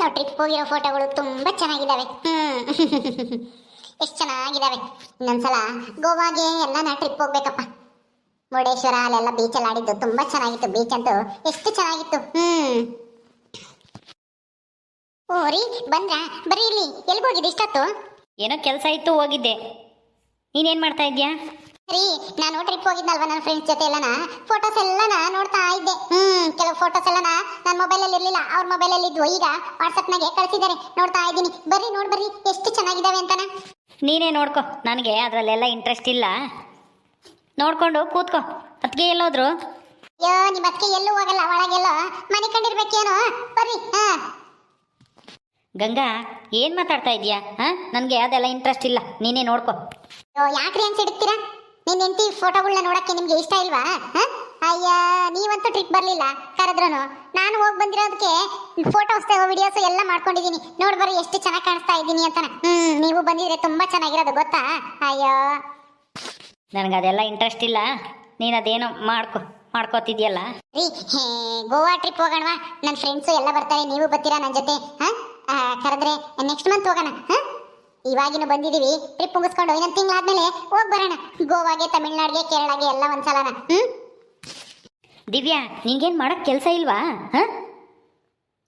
ನಾವು ಟ್ರಿಪ್ ಹೋಗಿರೋ ಫೋಟೋಗಳು ತುಂಬ ಚೆನ್ನಾಗಿದ್ದಾವೆ ಎಷ್ಟು ಚೆನ್ನಾಗಿದ್ದಾವೆ ಇನ್ನೊಂದ್ಸಲ ಗೋವಾಗೆ ಎಲ್ಲ ನಾ ಟ್ರಿಪ್ ಹೋಗ್ಬೇಕಪ್ಪ. ಮುರುಡೇಶ್ವರ, ಅಲ್ಲೆಲ್ಲ ಬೀಚಲ್ಲಿ ಆಡಿದ್ದು ತುಂಬ ಚೆನ್ನಾಗಿತ್ತು. ಬೀಚ್ ಅಂತೂ ಎಷ್ಟು ಚೆನ್ನಾಗಿತ್ತು. ಹ್ಞೂ ಓ, ರೀ, ಬಂದ್ರ? ಬರೀ ಇಲ್ಲಿ. ಎಲ್ಗ್ ಹೋಗಿದ್ದು? ಇಷ್ಟೊತ್ತು ಏನೋ ಕೆಲಸ ಇತ್ತು, ಹೋಗಿದ್ದೆ. ನೀನೇನು ಮಾಡ್ತಾ ಇದೀಯಾ? ರೀ ನಾನು ಟ್ರಿಪ್ ಹೋಗಿದ್ನಲ್ವಾ ನನ್ನ ಫ್ರೆಂಡ್ಸ್ ಜೊತೆ ಎಲ್ಲನ ಫೋಟೋಸ್ ಎಲ್ಲನ ನೋಡ್ತಾ ಇದ್ದೆ. ಹ್ಮ್ ಕೆಲವು ಫೋಟೋಸ್ ಎಲ್ಲನ ನನ್ನ ಮೊಬೈಲಲ್ಲಿ ಇರ್ಲಿಲ್ಲ. ಅವ್ರ ಮೊಬೈಲಲ್ಲಿ ಇದ್ವು. ಈಗ ವಾಟ್ಸಪ್ನಾಗೆ ಕಳಿಸಿದ್ದಾರೆ. ನೋಡ್ತಾ ಇದ್ದೀನಿ. ಬರ್ರಿ ನೋಡಿ ಬರ್ರಿ. ಎಷ್ಟು ಚೆನ್ನಾಗಿದ್ದಾವೆ ಅಂತನ? ನೀನೇ ನೋಡ್ಕೊ. ನನಗೆ ಅದರಲ್ಲೆಲ್ಲ ಇಂಟ್ರೆಸ್ಟ್ ಇಲ್ಲ. ನೋಡ್ಕೊಂಡು ಕೂತ್ಕೊ. ಅದಕ್ಕೆ ಎಲ್ಲೋದ್ರು? ಅಯ್ಯೋ ನಿಮ್ಮ ಅದಕ್ಕೆ ಎಲ್ಲೂ ಹೋಗಲ್ಲ. ಒಳಗೆಲ್ಲೋ ಮನೆ ಕಂಡಿರ್ಬೇಕೇನೋ? ಬರ್ರಿ ಹಾ. ಗಂಗಾ ಏನು ಮಾತಾಡ್ತಾ ಇದೀಯಾ ಹಾಂ? ನನಗೆ ಅದೆಲ್ಲ ಇಂಟ್ರೆಸ್ಟ್ ಇಲ್ಲ. ನೀನೇ ನೋಡ್ಕೊ. ಅಯ್ಯೋ ಯಾಕ್ರಿ ಅನ್ಸಿಡ್ತೀರಾ ನಿನ್ನ ಹೆಂಡತಿ ಫೋಟೋಗಳನ್ನ ನೋಡಕ್ಕೆ ನಿಮ್ಗೆ ಇಷ್ಟ ಇಲ್ವಾ? ಹ? ಅಯ್ಯ ನೀವಂತೂ ಟ್ರಿಪ್ ಬರಲಿಲ್ಲ ಕರೆದ್ರು ನಾನು ಹೋಗಿ ಬಂದಿರೋದಕ್ಕೆ ಫೋಟೋಸ್ ವಿಡಿಯೋಸ್ ಎಲ್ಲ ಮಾಡ್ಕೊಂಡಿದ್ದೀನಿ ನೋಡ್ ಬರ್ರಿ ಎಷ್ಟು ಚೆನ್ನಾಗಿ ಕಾಣಿಸ್ತಾ ಇದ್ದೀನಿ ಅಂತಾನೆ. ಹ್ಮ್ ನೀವು ಬಂದಿದ್ರೆ ತುಂಬಾ ಚೆನ್ನಾಗಿರೋದು ಗೊತ್ತಾ? ಅಯ್ಯೋ. ನನಗೆ ಅದೆಲ್ಲ ಇಂಟ್ರೆಸ್ಟ್ ಇಲ್ಲ. ನೀನು ಅದೇನೋ ಮಾಡ್ಕೊ ಮಾಡ್ಕೋತಿದ್ಯಲ್ಲ? ರೀ ಹೇ, ಗೋವಾ ಟ್ರಿಪ್ ಹೋಗೋಣವಾ ನನ್ನ ಫ್ರೆಂಡ್ಸು ಎಲ್ಲ ಬರ್ತಾರೆ ನೀವು ಬರ್ತೀರಾ ನನ್ನ ಜೊತೆ? ಹಾ? ಕರೆದ್ರೆ ನೆಕ್ಸ್ಟ್ ಮಂತ್ ಹೋಗೋಣ ಹಾ? ಇವಾಗಿನ ಬಂದಿದೀವಿ. ಟ್ರಿಪ್ ಮುಗಿಸ್ಕೊಂಡು ಇನ್ನೊಂದು ತಿಂಗಳಾದ್ಮೇಲೆ ಹೋಗಿ ಬರೋಣ. ಗೋವಾಗೆ, ತಮಿಳ್ನಾಡಿಗೆ, ಕೇರಳಗೆ ಎಲ್ಲ ಒಂದ್ಸಲನ. ಹ್ಮ್? ದಿವ್ಯಾ, ನಿಂಗೇನ್ ಮಾಡೋಕ್ಕೆ ಕೆಲಸ ಇಲ್ವಾ? ಹಾಂ?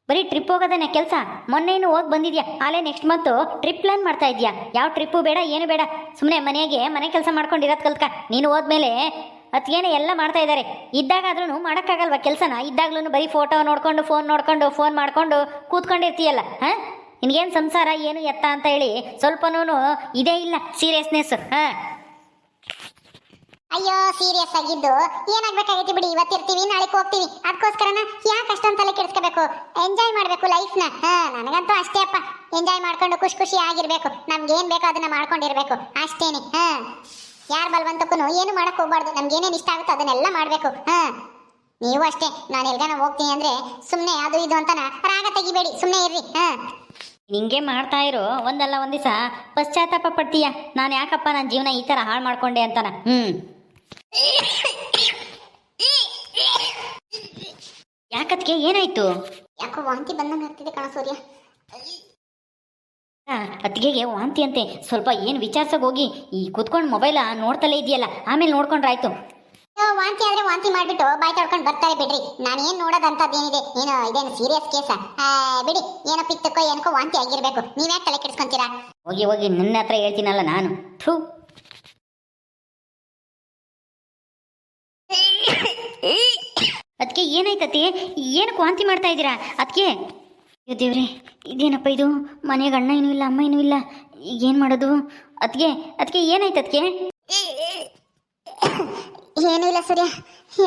ಬರೀ ಟ್ರಿಪ್ ಹೋಗೋದನ್ನ ಕೆಲಸ. ಮೊನ್ನೆನು ಹೋಗಿ ಬಂದಿದ್ಯಾ? ಆಲೇ ನೆಕ್ಸ್ಟ್ ಮಂತು ಟ್ರಿಪ್ ಪ್ಲಾನ್ ಮಾಡ್ತಾ ಇದೀಯಾ? ಯಾವ ಟ್ರಿಪ್ಪು ಬೇಡ, ಏನು ಬೇಡ. ಸುಮ್ಮನೆ ಮನೆಗೆ ಮನೆ ಕೆಲಸ ಮಾಡ್ಕೊಂಡಿರೋದು ಕಲ್ತ್ಕ. ನೀನು ಹೋದ್ಮೇಲೆ ಅತ್ಗೇನೆ ಎಲ್ಲ ಮಾಡ್ತಾ ಇದ್ದಾರೆ ಇದ್ದಾಗಾದ್ರೂ ಮಾಡೋಕ್ಕಾಗಲ್ವಾ ಕೆಲಸನ? ಇದ್ದಾಗ್ಲೂ ಬರೀ ಫೋಟೋ ನೋಡ್ಕೊಂಡು ಫೋನ್ ನೋಡ್ಕೊಂಡು ಫೋನ್ ಮಾಡ್ಕೊಂಡು ಕೂತ್ಕೊಂಡಿರ್ತೀಯಲ್ಲ. ಹಾಂ? ನಿನ್ಗೇನು ಸಂಸಾರ, ಏನು ಎತ್ತ ಅಂತ ಹೇಳಿ ಸ್ವಲ್ಪನೂ ಇದೇ ಇಲ್ಲ ಸೀರಿಯಸ್ನೆಸ್ ಹಾಂ. ಅಯ್ಯೋ ಸೀರಿಯಸ್ ಆಗಿದ್ದು. ಏನಾಗ್ಬೇಕಾಗೈತಿ ಬಿಡಿ, ಇವತ್ತಿರ್ತೀವಿ ನಾಳೆ ಹೋಗ್ತೀವಿ ಅದಕ್ಕೋಸ್ಕರನ ಯಾಕೆ ಅಷ್ಟೊಂದು ತಲೆ ಕೆಡಿಸ್ಕೋಬೇಕು? ಎಂಜಾಯ್ ಮಾಡಬೇಕು ಲೈಫ್ನ ಹಾ, ನನಗಂತೂ ಅಷ್ಟೇ ಅಪ್ಪ. ಎಂಜಾಯ್ ಮಾಡ್ಕೊಂಡು ಖುಷಿ ಖುಷಿ ಆಗಿರ್ಬೇಕು. ನಮ್ಗೆ ಏನ್ ಬೇಕೋ ಅದನ್ನ ಮಾಡ್ಕೊಂಡಿರ್ಬೇಕು. ಅಷ್ಟೇನೆ. ಹಾ. ಯಾರ ಬಲ್ವಂತಕ್ಕೂ ಏನು ಮಾಡಕ್ಕೆ ಹೋಗ್ಬಾರ್ದು. ನಮ್ಗೆ ಏನೇನು ಇಷ್ಟ ಆಗುತ್ತೋ ಅದನ್ನೆಲ್ಲ ಮಾಡಬೇಕು. ಹಾ. ನೀವು ಅಷ್ಟೇ. ನಾನು ಎಲ್ಗಾನ ಹೋಗ್ತೀನಿ ಅಂದ್ರೆ ಸುಮ್ಮನೆ ಅದು ಇದು ಅಂತನ ರಾಗ ತೆಗಿಬೇಡಿ. ಸುಮ್ಮನೆ ಇರ್ರಿ. ಹಾ. ಹಿಂಗೆ ಮಾಡ್ತಾ ಇರೋ ಒಂದಲ್ಲ ಒಂದ್ ದಿವಸ ಪಶ್ಚಾತ್ತಾಪ ಪಡ್ತೀಯ? ನಾನು ಯಾಕಪ್ಪ ನನ್ನ ಜೀವನ ಈ ಥರ ಹಾಳು ಮಾಡ್ಕೊಂಡೆ ಅಂತಾನ? ಹ್ಞೂ ಯಾಕತ್ಗೆ? ಏನಾಯ್ತು? ಯಾಕೋ ವಾಂತಿ ಬಂದಂಗೆ ಆಗ್ತಿದೆ ಕಣ ಸೂರ್ಯ. ಅತ್ತಿಗೆಗೆ ವಾಂತಿ ಅಂತೆ. ಸ್ವಲ್ಪ ಏನು ವಿಚಾರ್ಸೋಗಿ ಹೋಗಿ? ಈ ಕುತ್ಕೊಂಡು ಮೊಬೈಲ ನೋಡ್ತಲೇ ಇದೆಯಲ್ಲ ಆಮೇಲೆ ನೋಡ್ಕೊಂಡ್ರಾಯ್ತು. ವಾಂತಿ ಆದ್ರೆ ವಾಂತಿ ಮಾಡ್ಬಿಟ್ಟು ಬಾಯ್ ತೊಳ್ಕೊಂಡು ಬರ್ತಾರೆ ಬಿಡ್ರಿ. ನಾನೇನ್ ನೋಡೋದಂತದ್ದೇನಿದೆ ಏನೋ, ಇದೇನು ಸೀರಿಯಸ್ ಕೇಸ ಬಿಡಿ. ಏನೋ ಪಿತ್ತಕ್ಕೋ ಏನಕ್ಕೋ ವಾಂತಿ ಆಗಿರ್ಬೇಕು. ನೀವ್ಯಾಕೆ ತಲೆ ಕೆಡ್ಸ್ಕೊಂತೀರಾ? ಹೋಗಿ ಹೋಗಿ, ನನ್ನ ಹತ್ರ ಹೇಳ್ತೀನಲ್ಲ ನಾನು. ಥೂ. ಅದಕ್ಕೆ ಏನಾಯ್ತತಿ ಏನಕ್ಕೆ ವಾಂತಿ ಮಾಡ್ತಾ ಇದ್ದೀರಾ? ಅದಕ್ಕೆ ಅಯ್ಯೋ ದೇವ್ರೆ, ಇದೇನಪ್ಪ ಇದು? ಮನೆಗೆ ಅಣ್ಣ ಏನೂ ಇಲ್ಲ, ಅಮ್ಮ ಏನೂ ಇಲ್ಲ. ಈಗ ಏನು ಮಾಡೋದು? ಅದಕ್ಕೆ ಅದಕ್ಕೆ ಏನಾಯ್ತು ಅದಕ್ಕೆ ಏನೂ ಇಲ್ಲ ಸೂರ್ಯ.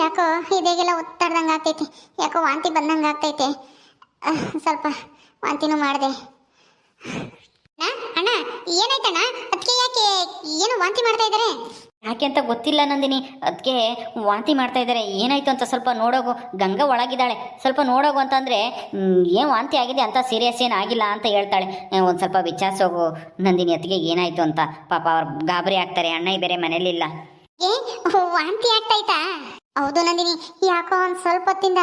ಯಾಕೋ ಇದೇಗೆಲ್ಲ ಒತ್ತಾಡ್ದಂಗೆ ಆಗ್ತೈತಿ. ಯಾಕೋ ವಾಂತಿ ಬಂದಂಗೆ ಆಗ್ತೈತೆ. ಸ್ವಲ್ಪ ವಾಂತಿನೂ ಮಾಡಿದೆ. ಅಣ್ಣ ಏನಾಯ್ತಣ್ಣ? ಅದಕ್ಕೆ ಯಾಕೆ ಏನು ವಾಂತಿ ಮಾಡ್ತಾ ಇದ್ದಾರೆ? ಯಾಕೆ ಅಂತ ಗೊತ್ತಿಲ್ಲ ನಂದಿನಿ. ಅದಕ್ಕೆ ವಾಂತಿ ಮಾಡ್ತಾ ಇದ್ದಾರೆ. ಏನಾಯ್ತು ಅಂತ ಸ್ವಲ್ಪ ನೋಡೋಗು. ಗಂಗಾ ಒಳಗಿದ್ದಾಳೆ. ಸ್ವಲ್ಪ ನೋಡೋಗು ಅಂತಂದರೆ ಏನು ವಾಂತಿ ಆಗಿದೆ ಅಂತ ಸೀರಿಯಸ್ ಏನು ಆಗಿಲ್ಲ ಅಂತ ಹೇಳ್ತಾಳೆ. ಒಂದು ಸ್ವಲ್ಪ ವಿಚಾರಿಸೋಗು. ನಂದಿನಿ ಅದಕ್ಕೆ ಏನಾಯ್ತು ಅಂತ. ಪಾಪ ಅವ್ರು ಗಾಬರಿ ಆಗ್ತಾರೆ. ಅಣ್ಣ ಬೇರೆ ಮನೇಲಿಲ್ಲ ಏ ವಾಂತಿ ಆಗ್ತಾಯ್ತಾ? ಹೌದು ನಂದಿನಿ, ಯಾಕೋ ಒಂದು ಸ್ವಲ್ಪ ಹೊತ್ತಿಂದ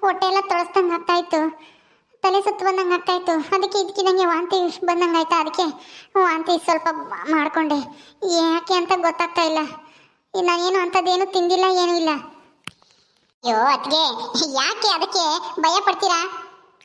ಹೊಟ್ಟೆ ಎಲ್ಲ ತೊಳಸ್ದಂಗೆ ಆಗ್ತಾ ಇತ್ತು ತಲೆ ಸುತ್ತು ಬಂದಂಗೆ ಆಗ್ತಾ ಇತ್ತು ಅದಕ್ಕೆ ನನಗೆ ವಾಂತಿ ಬಂದಂಗೆ ಆಯ್ತಾ ಅದಕ್ಕೆ? ವಾಂತಿ ಸ್ವಲ್ಪ ಮಾಡಿಕೊಂಡೆ. ಯಾಕೆ ಅಂತ ಗೊತ್ತಾಗ್ತಾ ಇಲ್ಲ. ನಾನೇನು ಅಂಥದ್ದೇನು ತಿಂದಿಲ್ಲ, ಏನೂ ಇಲ್ಲ. ಅಯ್ಯೋ ಅದಕ್ಕೆ ಯಾಕೆ ಅದಕ್ಕೆ ಭಯ ಪಡ್ತೀರಾ?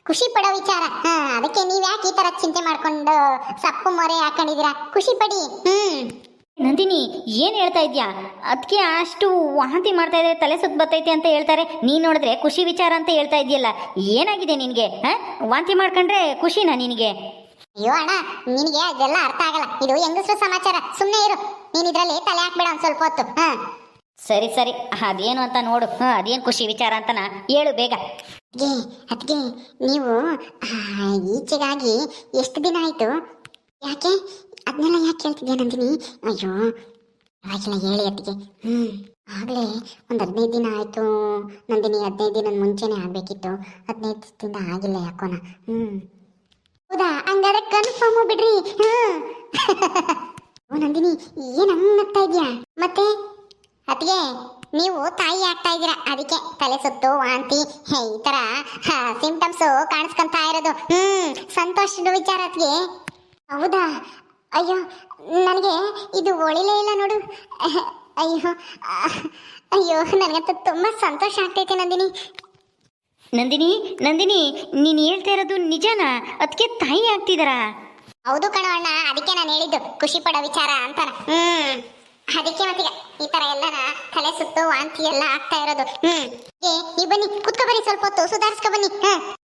ಖುಷಿ ಪಡೋ ವಿಚಾರ. ಹಾ, ಅದಕ್ಕೆ ನೀವು ಯಾಕೆ ಈ ಥರ ಚಿಂತೆ ಮಾಡ್ಕೊಂಡು ಸಪ್ಪು ಮೊರೆ ಹಾಕೊಂಡಿದ್ದೀರಾ? ಖುಷಿ ಪಡಿ. ಹ್ಮ್. ನಂದಿನಿ ಏನು ಹೇಳ್ತಾ ಇದ್ಯಾ? ಅದಕ್ಕೆ ಅಷ್ಟು ವಾಂತಿ ಮಾಡ್ತಾ ಇದ್ರೆ ತಲೆ ಸುತ್ತ ಬರ್ತೈತೆ ಅಂತ ಹೇಳ್ತಾರೆ. ನೀನು ನೋಡಿದ್ರೆ ಖುಷಿ ವಿಚಾರ ಅಂತ ಹೇಳ್ತಾ ಇದೆಯಲ್ಲ ಏನಾಗಿದೆ ನಿನಗೆ ಹಾಂ? ವಾಂತಿ ಮಾಡ್ಕೊಂಡ್ರೆ ಖುಷಿನಾ ನಿನಗೆ? ಅಯ್ಯೋ ಅಣ್ಣ ನಿನಗೆ ಅದೆಲ್ಲ ಅರ್ಥ ಆಗಲ್ಲ. ಇದು ಹೆಂಗಸ್ರು ಸಮಾಚಾರ. ಸುಮ್ಮನೆ ಇರು. ನೀನು ಇದರಲ್ಲಿ ತಲೆ ಹಾಕ್ಬೇಡ ಒಂದ್ ಸ್ವಲ್ಪ ಹೊತ್ತು ಹಾಂ? ಸರಿ ಸರಿ. ಅದೇನು ಅಂತ ನೋಡು. ಹಾಂ ಅದೇನು ಖುಷಿ ವಿಚಾರ ಅಂತನ ಹೇಳು ಬೇಗ. ಅದ್ಗೆ ಅದ್ಗೆ ನೀವು ಈಚೆಗಾಗಿ ಎಷ್ಟು ದಿನ ಆಯ್ತು? ಯಾಕೆ? ಅದನ್ನೆಲ್ಲ ಯಾಕೆ ಕೇಳ್ತಿದ್ಯಾ ನಂದಿನಿ? ಅಯ್ಯೋ ಆಗಿಲ್ಲ ಹೇಳಿ ಅತ್ತಿಗೆ. ಹ್ಮ್, ಆಗ್ಲೇ ಒಂದ್ ಹದಿನೈದು ದಿನ ಆಯ್ತು. ನಂದಿನಿ, ಹದಿನೈದು ದಿನದ ಮುಂಚೆನೆ ಆಗ್ಬೇಕಿತ್ತು. ಹದಿನೈದು ದಿನ ಆಗಿಲ್ಲ ಯಾಕೋನ. ಹ್ಮ್. ಹೌದಾ? ಹಂಗಾದ್ರೆ ಕನ್ಫರ್ಮ್ ಬಿಡ್ರಿ ಓ, ನಂದಿನಿ, ಏನು ಹಂಗ್ ನಗ್ತಾ ಇದ್ಯಾ? ಮತ್ತೆ? ಅತ್ತಿಗೆ, ನೀವು ತಾಯಿ ಆಗ್ತಾ ಇದ್ದೀರಾ? ಅದಕ್ಕೆ ತಲೆ ಸುತ್ತು, ವಾಂತಿ ಈ ತರ ಸಿಂಪ್ಟಮ್ಸ್ ಕಾಣಿಸ್ಕೊಂತಾ ಇರೋದು. ಹ್ಮ್ ಸಂತೋಷದ ವಿಚಾರ ಅತ್ತಿಗೆ. ಹೌದಾ? ಅಯ್ಯೋ ನನಗೆ ಇದು ಒಳಿಲೇ ಇಲ್ಲ ನೋಡು. ಅಯ್ಯೋ ಅಯ್ಯೋ ನನಗೆ ತುಂಬ ಸಂತೋಷ ಆಗ್ತೈತೆ ನಂದಿನಿ. ನಂದಿನಿ ನಂದಿನಿ ನೀನು ಹೇಳ್ತಾ ಇರೋದು ನಿಜನಾ? ಅದಕ್ಕೆ ತಾಯಿ ಆಗ್ತಿದಾರಾ? ಹೌದು ಕಣ ಅಣ್ಣ ಅದಕ್ಕೆ ನಾನು ಹೇಳಿದ್ದು. ಖುಷಿ ಪಡೋ ವಿಚಾರ ಅಂತಾರ ಹ್ಮ್. ಅದಕ್ಕೆ ಮತ್ತೀಗ ಈ ತರ ಎಲ್ಲಾ ತಲೆ ಸುತ್ತು ವಾಂತಿ ಎಲ್ಲ ಆಗ್ತಾ ಇರೋದು. ಹ್ಮ್. ಏ ನೀ ಬನ್ನಿ ಕುತ್ಕೊ ಬನ್ನಿ ಸ್ವಲ್ಪ ಹೊತ್ತು ಸುಧಾರಿಸ್ಕೊ ಬನ್ನಿ.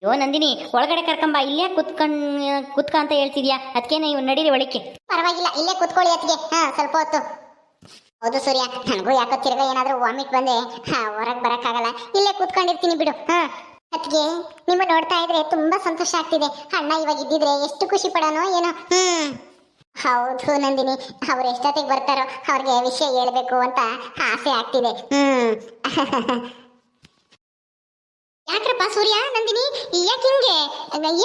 ಯೋ ನಂದಿನಿ ಒಳಗಡೆ ಕರ್ಕೊಂಬ ಇಲ್ಲೇ ಕುತ್ಕೊಂಡ್ ಕುತ್ಕ ಅಂತ ಹೇಳ್ತಿದ್ಯಾ? ಅದಕ್ಕೇನೆ ನೀವು ನಡೀರಿ ಒಳಕ್ಕೆ. ಪರವಾಗಿಲ್ಲ ಇಲ್ಲೇ ಕುತ್ಕೊಳ್ಳಿ ಅತ್ತಿಗೆ ಹಾ ಸ್ವಲ್ಪ ಹೊತ್ತು. ಹೌದು ಸೂರ್ಯ ನನಗೂ ಯಾಕೋ ತಿರ್ಗ ಏನಾದ್ರೂ ವಾಮಿಟ್ ಬಂದೆ. ಹಾ ಹೊರಗೆ ಬರಕ್ಕಾಗಲ್ಲ. ಇಲ್ಲೇ ಕೂತ್ಕೊಂಡಿರ್ತೀನಿ ಬಿಡು. ಹಾ. ಅತ್ತಿಗೆ ನಿಮ್ಮ ನೋಡ್ತಾ ಇದ್ರೆ ತುಂಬಾ ಸಂತೋಷ ಆಗ್ತಿದೆ. ಅಣ್ಣ ಇವಾಗ ಇದ್ದಿದ್ರೆ ಎಷ್ಟು ಖುಷಿ ಪಡೋನೋ ಏನೋ. ಹ್ಮ್. ಹೌದು ನಂದಿನಿ, ಅವ್ರು ಎಷ್ಟೊತ್ತಿಗೆ ಬರ್ತಾರೋ ಅವ್ರಿಗೆ ವಿಷಯ ಹೇಳ್ಬೇಕು ಅಂತ ಆಸೆ ಆಗ್ತಿದೆ. ಹ್ಮ್. ಯಾಕ್ರಪ್ಪ ಸೂರ್ಯ, ನಂದಿನಿ, ಯಾಕೆ ಹಿಂಗೆ?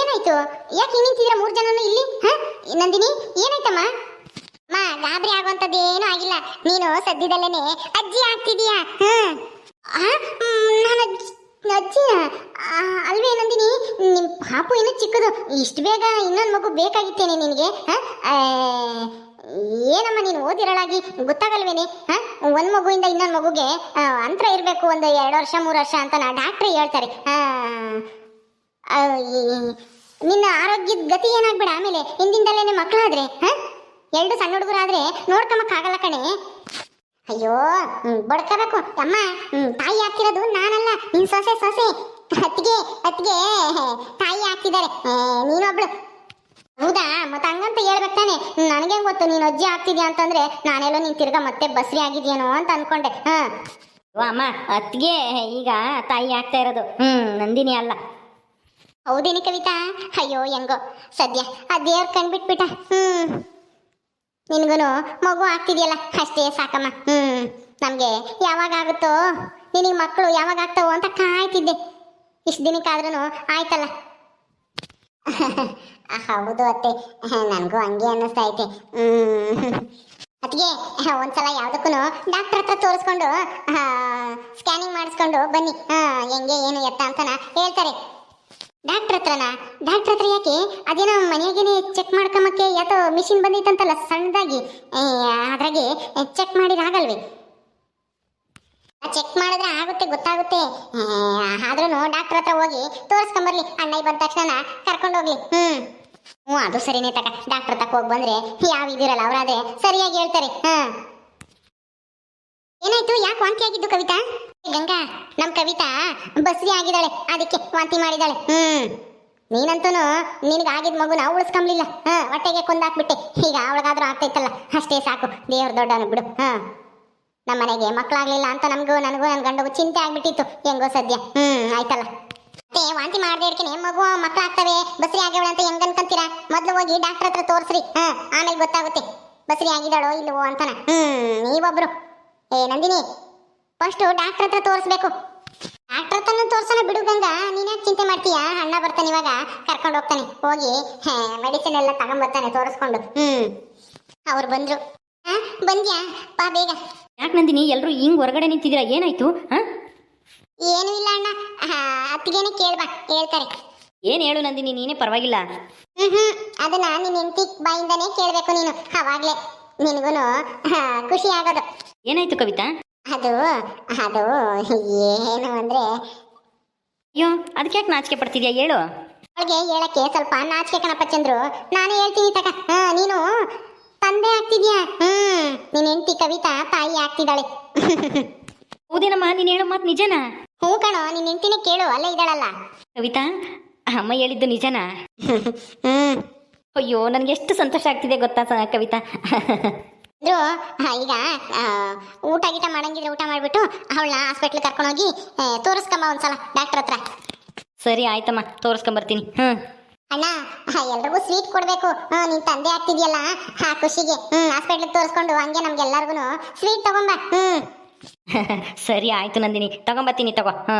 ಏನಾಯ್ತು? ಯಾಕೆ ಹಿಂಗೆ ನಿಂತಿದ್ರ ಮೂರ್ ಜನನು ಇಲ್ಲಿ? ಹ? ನಂದಿನಿ, ಏನಾಯ್ತಮ್ಮ? ಮಾ, ಗಾಬರಿ ಆಗುವಂತದ್ದು ಏನೂ ಆಗಿಲ್ಲ. ನೀನು ಸದ್ಯದಲ್ಲೇನೆ ಅಜ್ಜಿ ಆಗ್ತಿದೀಯಾ ಹ್ಮ್ ಅಜ್ಜಿ ಅಲ್ವೇ ನಂದಿನಿ? ನಿಮ್ಮ ಪಾಪು ಇನ್ನೂ ಚಿಕ್ಕದು. ಇಷ್ಟು ಬೇಗ ಇನ್ನೊಂದು ಮಗು ಬೇಕಾಗಿತ್ತೇನೆ ನಿನಗೆ? ಏನಮ್ಮ ನೀನು ಓದಿರಳಾಗಿ? ಗೊತ್ತಾಗಲ್ವೇನೆ, ಹಾಂ? ಒಂದು ಮಗುವಿಂದ ಇನ್ನೊಂದು ಮಗುಗೆ ಅಂತರ ಇರಬೇಕು ಒಂದು ಎರಡು ವರ್ಷ, ಮೂರು ವರ್ಷ ಅಂತ ನಾ ಡಾಕ್ಟ್ರಿ ಹೇಳ್ತಾರೆ. ನಿನ್ನ ಆರೋಗ್ಯದ ಗತಿ ಏನಾಗ್ಬೇಡ ಆಮೇಲೆ? ಹಿಂದಿಂದಲೇ ಮಕ್ಕಳಾದ್ರೆ ಹಾಂ? ಎರಡು ಸಣ್ಣ ಹುಡುಗರಾದ್ರೆ ನೋಡ್ಕೊಂಬಕ್ಕಾಗಲ್ಲ ಕಣೆ. ಅಯ್ಯೋ ಬಡ್ಕೋಬೇಕು. ಅಮ್ಮ ತಾಯಿ ಆಗ್ತಿರೋದು ನಾನಲ್ಲ ನಿನ್ ಸೊಸೆ ಸೊಸೆ. ಅತ್ತಿಗೆ ಅತ್ತಿಗೆ ತಾಯಿ ಏ, ನೀನೊಬ್ಳು. ಹೌದಾ? ಮತ್ತೆ ಹಂಗಂತ ಹೇಳ್ಬೇಕು ತಾನೆ. ನನಗೆ ಗೊತ್ತು ನೀನು ಅಜ್ಜಿ ಆಗ್ತಿದ್ಯಾ ಅಂತಂದ್ರೆ ನಾನೆಲ್ಲೋ ನೀನ್ ತಿರ್ಗಾ ಮತ್ತೆ ಬಸ್ರಿ ಆಗಿದ್ಯೇನೋ ಅಂತ ಅನ್ಕೊಂಡೆ. ಹಾ. ಅಮ್ಮ ಅತ್ತಿಗೆ ಈಗ ತಾಯಿ ಆಗ್ತಾ ಇರೋದು. ಹ್ಮ್ ನಂದಿನಿ ಅಲ್ಲ. ಹೌದೇನಿ ಕವಿತಾ? ಅಯ್ಯೋ ಹೆಂಗೋ. ಸದ್ಯ ಆ ದೇವ್ರ ಕಣ್ಬಿಟ್ಬಿಟ್ಟ. ಹ್ಮ್. ನಿನ್ಗೂನು ಮಗು ಆಗ್ತಿದೆಯಲ್ಲ, ಅಷ್ಟೇ ಸಾಕಮ್ಮ. ಹ್ಮ್, ನಮಗೆ ಯಾವಾಗ ಆಗುತ್ತೋ ನಿನಗೆ ಮಕ್ಕಳು ಯಾವಾಗ ಆಗ್ತಾವೋ ಅಂತ ಕಾಯ್ತಿದ್ದೆ. ಇಷ್ಟು ದಿನಕ್ಕಾದ್ರೂ ಆಯ್ತಲ್ಲ. ಹೌದು ಅತ್ತೆ. ನನಗೂ ಹಂಗೆ ಅನ್ನಿಸ್ತಾ ಐತೆ. ಅದಕ್ಕೆ ಒಂದ್ಸಲ ಯಾವುದಕ್ಕೂ ಡಾಕ್ಟರ್ ಹತ್ರ ತೋರಿಸ್ಕೊಂಡು ಸ್ಕ್ಯಾನಿಂಗ್ ಮಾಡಿಸ್ಕೊಂಡು ಬನ್ನಿ. ಹಾ, ಹೆಂಗೆ, ಏನು ಎತ್ತ ಅಂತನ ಹೇಳ್ತಾರೆ. ಡಾಕ್ಟರ್ ಹತ್ರನಾ? ಡಾಕ್ಟರ್ ಹತ್ರ ಯಾಕೆ? ಅದೇನೋ ಮನೆಯಾಗೇನೆ ಚೆಕ್ ಮಾಡ್ಕೊಂಬಕ್ಕೆ ಯಾತೋ ಮಿಷಿನ್ ಬಂದಿತ್ತಂತಲ್ಲ ಸಣ್ಣದಾಗಿ. ಅದ್ರಾಗೆ ಚೆಕ್ ಮಾಡಿದ್ರೆ ಆಗಲ್ವೇ ಚೆಕ್ ಮಾಡಿದ್ರೆ ಆಗುತ್ತೆ, ಗೊತ್ತಾಗುತ್ತೆ. ಆದ್ರೂ ಡಾಕ್ಟರ್ ಹತ್ರ ಹೋಗಿ ತೋರಿಸ್ಕೊಂಬರ್ಲಿ ಅಣ್ಣ ಬಂದ ತಕ್ಷಣ ಕರ್ಕೊಂಡು ಹೋಗ್ಲಿ. ಹ್ಮ್. ಹ್ಞೂ ಅದು ಸರಿನೇ ತಕ ಡಾಕ್ಟರ್ ತಕ್ಕ ಹೋಗಿ ಬಂದ್ರೆ ಯಾವ ಇದಿರಲ್ಲ, ಅವರಾದ್ರೆ ಸರಿಯಾಗಿ ಹೇಳ್ತಾರೆ. ಹಾ ಏನಾಯ್ತು? ಯಾಕೆ ವಾಂತಿ ಆಗಿದ್ದು ಕವಿತಾ? ಗಂಗಾ, ನಮ್ ಕವಿತಾ ಬಸ್ರಿ ಆಗಿದ್ದಾಳೆ. ಅದಕ್ಕೆ ವಾಂತಿ ಮಾಡಿದಾಳೆ ಹ್ಮ್. ನೀನಂತೂನು ನಿನಗಾಗಿದ್ ಮಗುನ ಉಳಿಸ್ಕೊಂಬ್ಲಿಲ್ಲ. ಹಾ, ಹೊಟ್ಟೆಗೆ ಕೊಂದಾಕ್ಬಿಟ್ಟೆ. ಈಗ ಅವಳಿಗಾದ್ರೂ ಆಗ್ತೈತಲ್ಲ. ಅಷ್ಟೇ ಸಾಕು. ದೇವ್ರ ದೊಡ್ಡವನು ಬಿಡು. ಹಾ. ನಮ್ಮ ಮನೆಗೆ ಮಕ್ಕಳಾಗ್ಲಿಲ್ಲ ಅಂತ ನಮಗೂ, ನನಗೂ ನನ್ನ ಗಂಡಗೂ ಚಿಂತೆ ಆಗ್ಬಿಟ್ಟಿತ್ತು. ಹೆಂಗೋ ಸದ್ಯ. ಹ್ಮ್, ಆಯ್ತಲ್ಲ. ಮತ್ತೆ ವಾಂತಿ ಮಾಡದೆ ಇರ್ತೀನಿ ಮಗು ಮಕ್ಕಳಾಗ್ತವೆ ಬಸ್ರಿ ಆಗ್ಯವಳ ಅಂತ ಹೆಂಗ್ ಅನ್ಕೊಂತೀರಾ? ಮೊದ್ಲು ಹೋಗಿ ಡಾಕ್ಟರ್ ಹತ್ರ ತೋರಿಸ್ರಿ. ಹಾ, ಆಮೇಲೆ ಗೊತ್ತಾಗುತ್ತೆ. ಬಸ್ರಿ ಆಗಿದ್ದಾಳೋ ಇಲ್ಲವೋ ಅಂತನ. ಹ್ಮ್, ನೀವೊಬ್ರು. ಏ ನಂದಿನಿ ಫಸ್ಟ್ ಡಾಕ್ಟರ್ ಹತ್ರ ತೋರಿಸ್ಬೇಕು. ಡಾಕ್ಟರ್ ಹತ್ರನೂ ತೋರ್ಸೋಣ ಬಿಡು ಗಂಗಾ ನೀನ್ಯಾಕೆ ಚಿಂತೆ ಮಾಡ್ತೀಯ? ಅಣ್ಣ ಬರ್ತಾನೆ ಇವಾಗ ಕರ್ಕೊಂಡು ಹೋಗ್ತಾನೆ. ಹೋಗಿ ಮೆಡಿಸಿನ್ ಎಲ್ಲ ತಗೊಂಬರ್ತಾನೆ ತೋರಿಸ್ಕೊಂಡು. ಹ್ಮ್. ಅವ್ರು ಬಂದ್ರು. ಹಾ ಬಂದ್ಯಾ? ಬಾ ಬೇಗ. ಯಾಕೆ ನಂದಿನಿ ಎಲ್ಲರೂ ಹಿಂಗ್ ಹೊರಗಡೆ ನಿಂತಿದ್ದೀರಾ? ಏನಾಯ್ತು ಹಾ? ಏನೂ ಇಲ್ಲ ಅಣ್ಣ. ಅತ್ತಿಗೆನೆ ಕೇಳ್ಬಾ ಹೇಳ್ತಾರೆ ಏನ್ ಹೇಳು ನಂದಿನಿ ನೀನೇ ಪರವಾಗಿಲ್ಲ. ಹ್ಮ್ ಹ್ಮ್. ಅದನ್ನ ನಿನ್ನ ಹೆಂಡತಿ ಬಾಯಿಂದಾನೇ ಕೇಳ್ಬೇಕು ನೀನು ಅವಾಗ್ಲೇ. ನಿನಗೂನು ಖುಷಿ ಆಗೋದು. ಏನಾಯ್ತು ಕವಿತಾ? ಅದು ಅದು ಏನು ಅಂದ್ರೆ ಅಯ್ಯೋ ಅದಕ್ಕೆ ಯಾಕೆ ನಾಚಿಕೆ ಪಡ್ತಿದ್ಯಾ ಹೇಳು. ಅವಳಿಗೆ ಹೇಳಕ್ಕೆ ಸ್ವಲ್ಪ ನಾಚಿಕೆ ಕಣಪ್ಪ ಚಂದ್ರು. ನಾನು ಹೇಳ್ತೀನಿ ತಕ ಹಾ ನೀನು ತಂದೆ ಆಗ್ತಿದ್ಯಾ? ಹ್ಮ್ ನಿನ್ ಹೆಂಡತಿ ಕವಿತಾ ತಾಯಿ ಆಗ್ತಿದ್ದಾಳೆ. ಹೌದೇನಮ್ಮ ನೀನು ಹೇಳು ಮಾತು ನಿಜನಾ? ಹೂ ಕಣೋ ನಿನ್ನ ಹೆಂಡತಿನೇ ಕೇಳು ಅಲ್ಲೇ ಇದ್ದಾಳಲ್ಲ. ಕವಿತಾ ಅಮ್ಮ ಹೇಳಿದ್ದು ನಿಜನಾ? ಹ್ಮ್. ಅಯ್ಯೋ ನನಗೆ ಎಷ್ಟು ಸಂತೋಷ ಆಗ್ತಿದೆ ಗೊತ್ತಾ ಸ- ಕವಿತಾ? ಆ, ಈಗ ಆ, ಊಟ ಗೀಟ ಮಾಡಂಗಿದ್ರೆ ಊಟ ಮಾಡಿಬಿಟ್ಟು ಅವಳನ್ನ ಹಾಸ್ಪಿಟ್ಲ್ ಕರ್ಕೊಂಡೋಗಿ ಆ, ತೋರಿಸ್ಕಮ್ಮ ಒಂದ್ಸಲ ಡಾಕ್ಟರ್ ಹತ್ರ. ಸರಿ ಆಯ್ತಮ್ಮ ತೋರಿಸ್ಕೊಂಬರ್ತೀನಿ. ಹ್ಞೂ ಅಣ್ಣ ಆ, ಎಲ್ರಿಗೂ ಸ್ವೀಟ್ ಕೊಡ್ಬೇಕು. ಹ್ಞೂ ನಿನ್ ತಂದೆ ಆಗ್ತಿದ್ಯಲ್ಲ ಆ ಖುಷಿಗೆ. ಹ್ಮ್ ಹಾಸ್ಪಿಟ್ಲ್ ತೋರಿಸ್ಕೊಂಡು ಹಂಗೆ ನಮ್ಗೆಲ್ಲರಿಗೂ ಸ್ವೀಟ್ ತಗೊಂಬ. ಹ್ಮ್. ಸರಿ ಆಯ್ತು ನಂದಿನಿ ತಗೊಂಬರ್ತೀನಿ ತಗೋ. ಹ್ಞೂ